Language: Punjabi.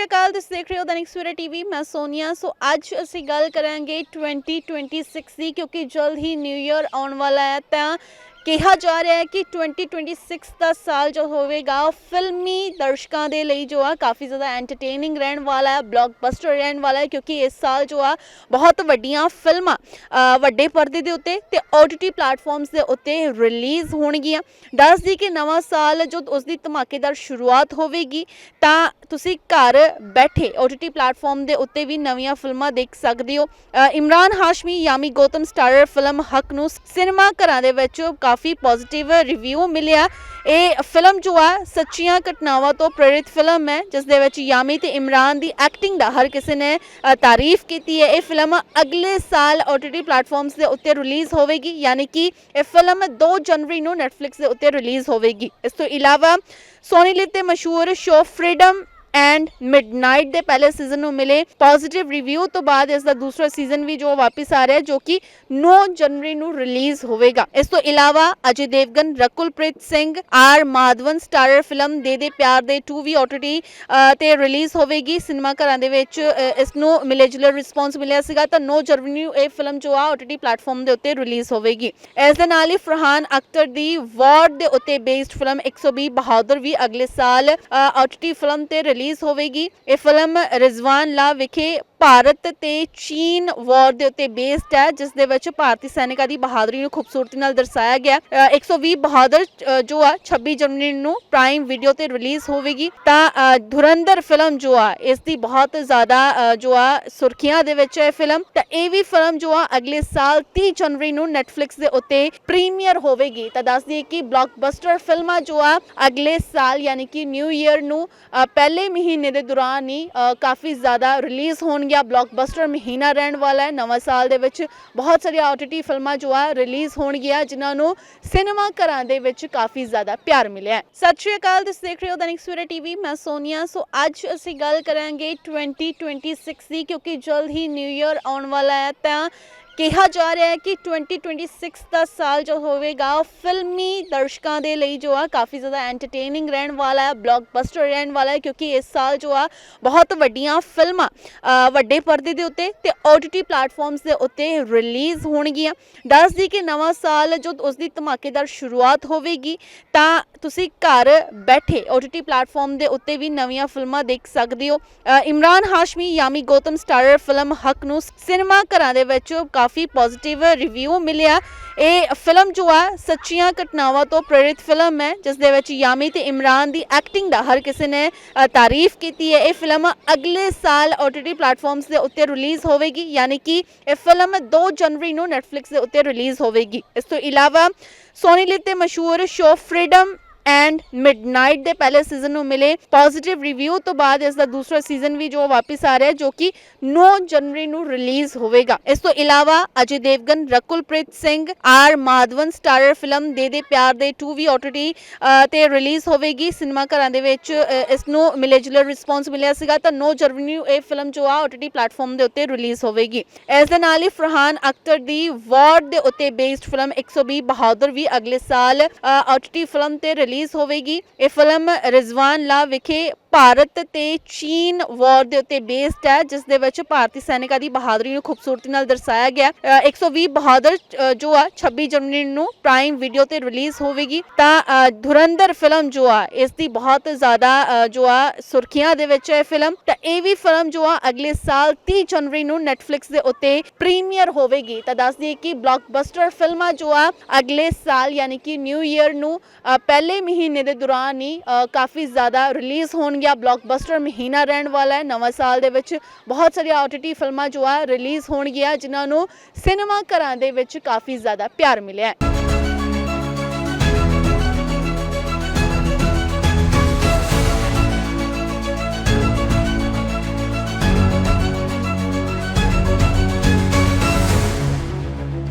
ਸ਼੍ਰੀ ਅਕਾਲ, ਤੁਸੀਂ ਦੇਖ ਰਹੇ ਹੋ ਦੈਨਿਕ ਸਵੇਰਾ ਟੀਵੀ, ਮੈਂ ਸੋਨੀਆ। ਸੋ ਅੱਜ ਅਸੀਂ ਗੱਲ ਕਰਾਂਗੇ 2026 ਦੀ, ਕਿਉਂਕਿ ਜਲਦ ਹੀ ਨਿਊ ਇਅਰ ਆਉਣ ਵਾਲਾ ਹੈ, ਤਾਂ ਕਿਹਾ ਜਾ ਰਿਹਾ ਹੈ ਕਿ 2026 ਦਾ ਸਾਲ ਜੋ ਹੋਵੇਗਾ ਫਿਲਮੀ ਦਰਸ਼ਕਾਂ ਦੇ ਲਈ ਜੋ ਆ ਕਾਫੀ ਜ਼ਿਆਦਾ ਐਂਟਰਟੇਨਿੰਗ ਰਹਿਣ ਵਾਲਾ ਹੈ ਬਲੌਕਬਸਟਰ ਰਹਿਣ ਵਾਲਾ ਹੈ, ਕਿਉਂਕਿ ਇਸ ਸਾਲ ਜੋ ਆ ਬਹੁਤ ਵੱਡੀਆਂ ਫਿਲਮਾਂ ਵੱਡੇ ਪਰਦੇ ਦੇ ਉੱਤੇ ਤੇ OTT ਪਲੇਟਫਾਰਮਸ ਦੇ ਉੱਤੇ ਰਿਲੀਜ਼ ਹੋਣਗੀਆਂ। ਦੱਸ ਦੀ ਕਿ ਨਵਾਂ ਸਾਲ ਜਦ ਉਸ ਦੀ ਧਮਾਕੇਦਾਰ ਸ਼ੁਰੂਆਤ ਹੋਵੇਗੀ, ਤਾਂ ਤੁਸੀਂ ਘਰ ਬੈਠੇ OTT ਪਲੇਟਫਾਰਮ ਦੇ ਉੱਤੇ ਵੀ ਨਵੀਆਂ ਫਿਲਮਾਂ ਦੇਖ ਸਕਦੇ ਹੋ। ਇਮਰਾਨ ਹਾਸ਼ਮੀ, ਯਾਮੀ ਗੌਤਮ ਸਟਾਰਰ ਫਿਲਮ ਹੱਕ ਨੂੰ ਸਿਨੇਮਾ ਘਰਾਂ ਦੇ ਵਿੱਚ ਕਾਫੀ ਪੋਜ਼ਿਟਿਵ ਰਿਵਿਊ ਮਿਲਿਆ। ਇਹ ਫਿਲਮ ਜੋ ਆ, ਸੱਚੀਆਂ ਘਟਨਾਵਾਂ ਤੋਂ ਪ੍ਰੇਰਿਤ ਫਿਲਮ ਹੈ ਜਿਸ ਦੇ ਵਿੱਚ ਯਾਮੀ ਤੇ ਇਮਰਾਨ ਦੀ ਐਕਟਿੰਗ ਦਾ ਹਰ ਕਿਸੇ ਨੇ ਤਾਰੀਫ ਕੀਤੀ ਹੈ। ਇਹ ਫਿਲਮ ਅਗਲੇ ਸਾਲ OTT ਪਲੇਟਫਾਰਮਸ ਦੇ ਉੱਤੇ ਰਿਲੀਜ਼ ਹੋਵੇਗੀ। ਯਾਨੀ ਕਿ ਇਹ ਫਿਲਮ 2 ਜਨਵਰੀ ਨੂੰ Netflix ਦੇ ਉੱਤੇ ਰਿਲੀਜ਼ ਹੋਵੇਗੀ। ਇਸ ਤੋਂ ਇਲਾਵਾ ਸੋਨੀ ਲਿਵ ਤੇ ਮਸ਼ਹੂਰ ਸ਼ੋਅ ਫ੍ਰੀडम ਐਂਡ ਮਿਡਨਾਈਟ ਦੇ ਪਹਿਲੇ ਸੀਜ਼ਨ ਨੂੰ ਮਿਲੇ। ਪੋਜ਼ਿਟਿਵ ਰਿਵਿਊ ਤੋਂ ਬਾਅਦ ਇਸ ਦਾ ਦੂਸਰਾ ਸੀਜ਼ਨ ਵੀ ਜੋ ਵਾਪਸ ਆ ਰਿਹਾ ਜੋ ਕਿ 9 ਜਨਵਰੀ ਨੂੰ ਰਿਲੀਜ਼ ਹੋਵੇਗਾ। ਇਸ ਤੋਂ ਇਲਾਵਾ Ajay Devgn Rakulpreet Singh R Madhavan starrer film De De Pyaar De 2 ਵੀ OTT ਤੇ ਰਿਲੀਜ਼ ਹੋਵੇਗੀ। ਸਿਨੇਮਾ ਘਰਾਂ ਦੇ ਵਿੱਚ ਇਸ ਨੂੰ ਮਿਲੇ ਜੁਲੇ ਰਿਸਪੌਂਸ ਮਿਲਿਆ ਸੀਗਾ ਤਾਂ 9 ਜਨਵਰੀ ਨੂੰ ਇਹ ਫਿਲਮ ਜੋ ਆ OTT ਪਲੇਟਫਾਰਮ ਦੇ ਉੱਤੇ ਰਿਲੀਜ਼ ਹੋਵੇਗੀ। ਇਸ ਦੇ ਨਾਲ ਹੀ ਫਰਹਾਨ ਅਖਤਰ ਦੀ ਵਾਰਡ ਦੇ ਉੱਤੇ ਬੇਸਡ ਫਿਲਮ 120 ਬਹਾਦਰ ਵੀ ਅਗਲੇ ਸਾਲ ਅ, ਫਿਲਮ ਤੇ ਰਿਲੀਜ਼ ਹੋਵੇਗੀ ਇਹ ਫਿਲਮ ਰਿਜ਼ਵਾਨ ਲਾ ਵਿਖੇ ਭਾਰਤ ਤੇ ਚੀਨ ਵਾਰ ਦੇ ਉੱਤੇ ਬੇਸਡ ਹੈ ਜਿਸ ਦੇ ਵਿੱਚ ਭਾਰਤੀ ਸੈਨਿਕਾਂ ਦੀ ਬਹਾਦਰੀ ਨੂੰ ਖੂਬਸੂਰਤੀ ਨਾਲ ਦਰਸਾਇਆ ਗਿਆ। ਹੈ। ਅ, 120 ਬਹਾਦਰ ਜੋ ਆ 26 ਜਨਵਰੀ ਨੂੰ ਪ੍ਰਾਈਮ ਵੀਡੀਓ ਤੇ ਰਿਲੀਜ਼ ਹੋਵੇਗੀ। ਤਾਂ ਅ, ਧੁਰੰਧਰ ਫਿਲਮ ਜੋ ਆ ਇਸ ਦੀ ਬਹੁਤ ਜ਼ਿਆਦਾ ਜੋ ਆ ਸੁਰਖੀਆਂ ਦੇ ਵਿੱਚ ਹੈ ਫਿਲਮ ਤਾਂ ਇਹ ਵੀ ਫਿਲਮ ਜੋ ਆ ਅਗਲੇ ਸਾਲ 30 ਜਨਵਰੀ ਨੂੰ Netflix ਦੇ ਉੱਤੇ ਪ੍ਰੀਮੀਅਰ ਹੋਵੇਗੀ। ਤਾਂ ਦੱਸ ਦਈਏ ਕਿ ਬਲੌਕਬਸਟਰ ਫਿਲਮਾਂ ਜੋ ਆ ਅਗਲੇ ਸਾਲ ਯਾਨੀ ਕਿ ਨਿਊ ਈਅਰ ਨੂੰ ਅ, ਪਹਿਲੇ ਮਹੀਨੇ ਦੇ ਦੌਰਾਨ ਹੀ ਕਾਫੀ ਜ਼ਿਆਦਾ ਰਿਲੀਜ਼ ਹੋਣਗੀਆਂ। ਬਲੌਕਬਸਟਰ ਮਹੀਨਾ ਰਹਿਣ ਵਾਲਾ ਹੈ, ਨਵਾਂ ਸਾਲ ਦੇ ਵਿੱਚ ਬਹੁਤ ਸਾਰੀਆਂ OTT ਫਿਲਮਾਂ ਜੋ ਆ ਰਿਲੀਜ਼ ਹੋਣਗੀਆਂ, ਜਿਨ੍ਹਾਂ ਨੂੰ ਸਿਨੇਮਾ ਘਰਾਂ ਦੇ ਵਿੱਚ ਕਾਫੀ ਜ਼ਿਆਦਾ ਪਿਆਰ ਮਿਲਿਆ ਹੈ। ਸਤਿ ਸ਼੍ਰੀ ਅਕਾਲ, ਤੁਸੀਂ ਦੇਖ ਰਹੇ ਹੋ ਦੈਨਿਕ ਸਵੇਰਾ ਟੀਵੀ ਮੈਂ ਸੋਨੀਆ। ਸੋ ਅੱਜ ਅਸੀਂ ਗੱਲ ਕਰਾਂਗੇ 2026 ਦੀ, ਕਿਉਂਕਿ ਜਲਦ ਹੀ ਨਿਊ ਇਅਰ ਆਉਣ ਵਾਲਾ ਹੈ, ਤਾਂ ਕਿਹਾ ਜਾ ਰਿਹਾ ਹੈ ਕਿ 2026 ਦਾ ਸਾਲ ਜੋ ਹੋਵੇਗਾ, ਫਿਲਮੀ ਦਰਸ਼ਕਾਂ ਦੇ ਲਈ ਜੋ ਆ ਕਾਫੀ ਜ਼ਿਆਦਾ ਐਂਟਰਟੇਨਿੰਗ ਰਹਿਣ ਵਾਲਾ ਹੈ ਬਲੌਕਬਸਟਰ ਰਹਿਣ ਵਾਲਾ ਹੈ, ਕਿਉਂਕਿ ਇਸ ਸਾਲ ਜੋ ਆ ਬਹੁਤ ਵੱਡੀਆਂ ਫਿਲਮਾਂ ਵੱਡੇ ਪਰਦੇ ਦੇ ਉੱਤੇ ਤੇ OTT ਪਲੇਟਫਾਰਮਸ ਦੇ ਉੱਤੇ ਰਿਲੀਜ਼ ਹੋਣਗੀਆਂ। ਦੱਸ ਦੀ ਕਿ ਨਵਾਂ ਸਾਲ ਜਦ ਉਸ ਦੀ ਧਮਾਕੇਦਾਰ ਸ਼ੁਰੂਆਤ ਹੋਵੇਗੀ, ਤਾਂ ਤੁਸੀਂ ਘਰ ਬੈਠੇ OTT ਪਲੇਟਫਾਰਮ ਦੇ ਉੱਤੇ ਵੀ ਨਵੀਆਂ ਫਿਲਮਾਂ ਦੇਖ ਸਕਦੇ ਹੋ। ਇਮਰਾਨ ਹਾਸ਼ਮੀ, ਯਾਮੀ ਗੌਤਮ ਸਟਾਰਰ ਫਿਲਮ ਹੱਕ ਨੂੰ ਸਿਨੇਮਾ ਘਰਾਂ ਦੇ ਵਿੱਚ ਕਾਫੀ ਪੋਜ਼ਿਟਿਵ ਰਿਵਿਊ ਮਿਲਿਆ। ਇਹ ਫਿਲਮ ਜੋ ਆ, ਸੱਚੀਆਂ ਘਟਨਾਵਾਂ ਤੋਂ ਪ੍ਰੇਰਿਤ ਫਿਲਮ ਹੈ ਜਿਸ ਦੇ ਵਿੱਚ ਯਾਮੀ ਤੇ ਇਮਰਾਨ ਦੀ ਐਕਟਿੰਗ ਦਾ ਹਰ ਕਿਸੇ ਨੇ ਤਾਰੀਫ ਕੀਤੀ ਹੈ। ਇਹ ਫਿਲਮ ਅਗਲੇ ਸਾਲ OTT ਪਲੇਟਫਾਰਮਸ ਦੇ ਉੱਤੇ ਰਿਲੀਜ਼ ਹੋਵੇਗੀ। ਯਾਨੀ ਕਿ ਇਹ ਫਿਲਮ 2 ਜਨਵਰੀ ਨੂੰ Netflix ਦੇ ਉੱਤੇ ਰਿਲੀਜ਼ ਹੋਵੇਗੀ। ਇਸ ਤੋਂ ਇਲਾਵਾ ਸੋਨੀ ਲਿਵ ਮਸ਼ਹੂਰ ਸ਼ੋਅ ਫ੍ਰੀडम ਐਂਡ ਮਿਡਨਾਈਟ ਦੇ ਪਹਿਲੇ ਸੀਜ਼ਨ ਨੂੰ ਮਿਲੇ। ਪੋਜ਼ਿਟਿਵ ਰਿਵਿਊ ਤੋਂ ਬਾਅਦ ਇਸ ਦਾ ਦੂਸਰਾ ਸੀਜ਼ਨ ਵੀ ਜੋ ਵਾਪਸ ਆ ਰਿਹਾ ਜੋ ਕਿ 9 ਜਨਵਰੀ ਨੂੰ ਰਿਲੀਜ਼ ਹੋਵੇਗਾ। ਇਸ ਤੋਂ ਇਲਾਵਾ Ajay Devgn Rakulpreet Singh R Madhavan starrer film De De Pyaar De 2 ਵੀ OTT ਤੇ ਰਿਲੀਜ਼ ਹੋਵੇਗੀ। ਸਿਨੇਮਾ ਘਰਾਂ ਦੇ ਵਿੱਚ ਇਸ ਨੂੰ ਮਿਲੇ ਜੁਲੇ ਰਿਸਪੌਂਸ ਮਿਲਿਆ ਸੀਗਾ ਤਾਂ 9 ਜਨਵਰੀ ਨੂੰ ਇਹ ਫਿਲਮ ਜੋ ਆ OTT ਪਲੇਟਫਾਰਮ ਦੇ ਉੱਤੇ ਰਿਲੀਜ਼ ਹੋਵੇਗੀ। ਇਸ ਦੇ ਨਾਲ ਹੀ ਫਰਹਾਨ ਅਖਤਰ ਦੀ ਵਾਰਡ ਦੇ ਉੱਤੇ ਬੇਸਡ ਫਿਲਮ 120 ਬਹਾਦਰ ਵੀ ਅਗਲੇ ਸਾਲ ਅ, ਫਿਲਮ ਤੇ ਰਿਲੀਜ਼ ਹੋਵੇਗੀ ਇਹ ਫਿਲਮ ਰਿਜ਼ਵਾਨ ਲਾ ਵਿਖੇ ਭਾਰਤ ਤੇ ਚੀਨ ਵਾਰ ਦੇ ਉੱਤੇ ਬੇਸਡ ਹੈ ਜਿਸ ਦੇ ਵਿੱਚ ਭਾਰਤੀ ਸੈਨਿਕਾਂ ਦੀ ਬਹਾਦਰੀ ਨੂੰ ਖੂਬਸੂਰਤੀ ਨਾਲ ਦਰਸਾਇਆ ਗਿਆ। ਹੈ। ਅ, 120 ਬਹਾਦਰ ਜੋ ਆ 26 ਜਨਵਰੀ ਨੂੰ ਪ੍ਰਾਈਮ ਵੀਡੀਓ ਤੇ ਰਿਲੀਜ਼ ਹੋਵੇਗੀ। ਤਾਂ ਅ, ਧੁਰੰਧਰ ਫਿਲਮ ਜੋ ਆ ਇਸ ਦੀ ਬਹੁਤ ਜ਼ਿਆਦਾ ਜੋ ਆ ਸੁਰਖੀਆਂ ਦੇ ਵਿੱਚ ਹੈ ਫਿਲਮ ਤਾਂ ਇਹ ਵੀ ਫਿਲਮ ਜੋ ਆ ਅਗਲੇ ਸਾਲ 30 ਜਨਵਰੀ ਨੂੰ Netflix ਦੇ ਉੱਤੇ ਪ੍ਰੀਮੀਅਰ ਹੋਵੇਗੀ। ਤਾਂ ਦੱਸ ਦਈਏ ਕਿ ਬਲੌਕਬਸਟਰ ਫਿਲਮਾਂ ਜੋ ਆ ਅਗਲੇ ਸਾਲ ਯਾਨੀ ਕਿ ਨਿਊ ਈਅਰ ਨੂੰ ਪਹਿਲੇ ਮਹੀਨੇ ਦੇ ਦੌਰਾਨ ਹੀ ਕਾਫੀ ਜ਼ਿਆਦਾ ਰਿਲੀਜ਼ ਹੋਣ ਹੋਣਗੀਆਂ ਬਲੌਕਬਸਟਰ ਮਹੀਨਾ ਰਹਿਣ ਵਾਲਾ ਹੈ। ਨਵਾਂ ਸਾਲ ਦੇ ਵਿੱਚ ਬਹੁਤ ਸਾਰੀਆਂ OTT ਫਿਲਮਾਂ ਜੋ ਆ ਰਿਲੀਜ਼ ਹੋਣਗੀਆਂ, ਜਿਨ੍ਹਾਂ ਨੂੰ ਸਿਨੇਮਾ ਘਰਾਂ ਦੇ ਵਿੱਚ ਕਾਫੀ ਜ਼ਿਆਦਾ ਪਿਆਰ ਮਿਲਿਆ ਹੈ।